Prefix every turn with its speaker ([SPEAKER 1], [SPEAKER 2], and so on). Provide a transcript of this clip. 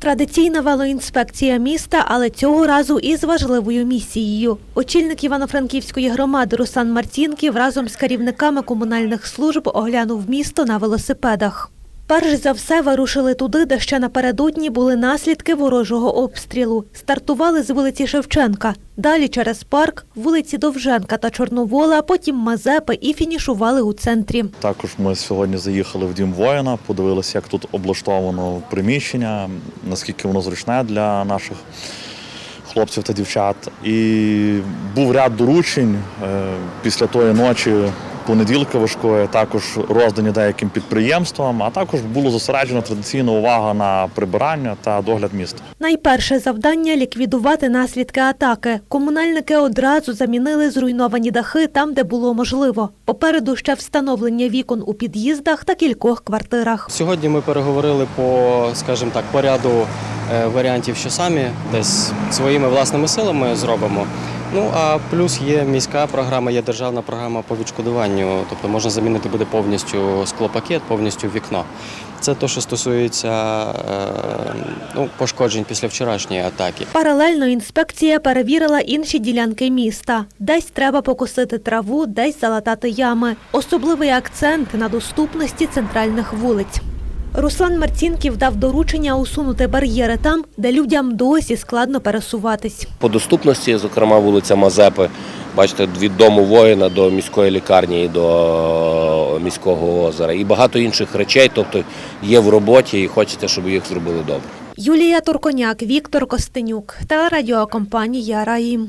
[SPEAKER 1] Традиційна велоінспекція міста, але цього разу із важливою місією. Очільник Івано-Франківської громади Руслан Марцінків разом з керівниками комунальних служб оглянув місто на велосипедах. Перш за все вирушили туди, де ще напередодні були наслідки ворожого обстрілу. Стартували з вулиці Шевченка, далі через парк, вулиці Довженка та Чорновола, потім Мазепи і фінішували у центрі.
[SPEAKER 2] Також ми сьогодні заїхали в дім воїна, подивилися, як тут облаштовано приміщення, наскільки воно зручне для наших хлопців та дівчат. І був ряд доручень е, після тої ночі. Понеділка важкої також роздані деяким підприємствам, а також було зосереджена традиційна увага на прибирання та догляд міста.
[SPEAKER 1] Найперше завдання ліквідувати наслідки атаки. Комунальники одразу замінили зруйновані дахи там, де було можливо. Попереду ще встановлення вікон у під'їздах та кількох квартирах.
[SPEAKER 3] Сьогодні ми переговорили по, скажімо так, по ряду варіантів, що самі десь своїми власними силами зробимо. Ну а плюс є міська програма, є державна програма по відшкодуванню, тобто можна замінити буде повністю склопакет, повністю вікно. Це те, що стосується е, ну, пошкоджень після вчорашньої атаки.
[SPEAKER 1] Паралельно інспекція перевірила інші ділянки міста. Десь треба покосити траву, десь залатати ями. Особливий акцент на доступності центральних вулиць. Руслан Марцінків дав доручення усунути бар'єри там, де людям досі складно пересуватись.
[SPEAKER 4] По доступності, зокрема, вулиця Мазепи, бачите, від дому воїна до міської лікарні і до міського озера. І багато інших речей, тобто є в роботі і хочеться, щоб їх зробили добре.
[SPEAKER 1] Юлія Турконяк, Віктор Костенюк, телерадіокомпанія Раїм.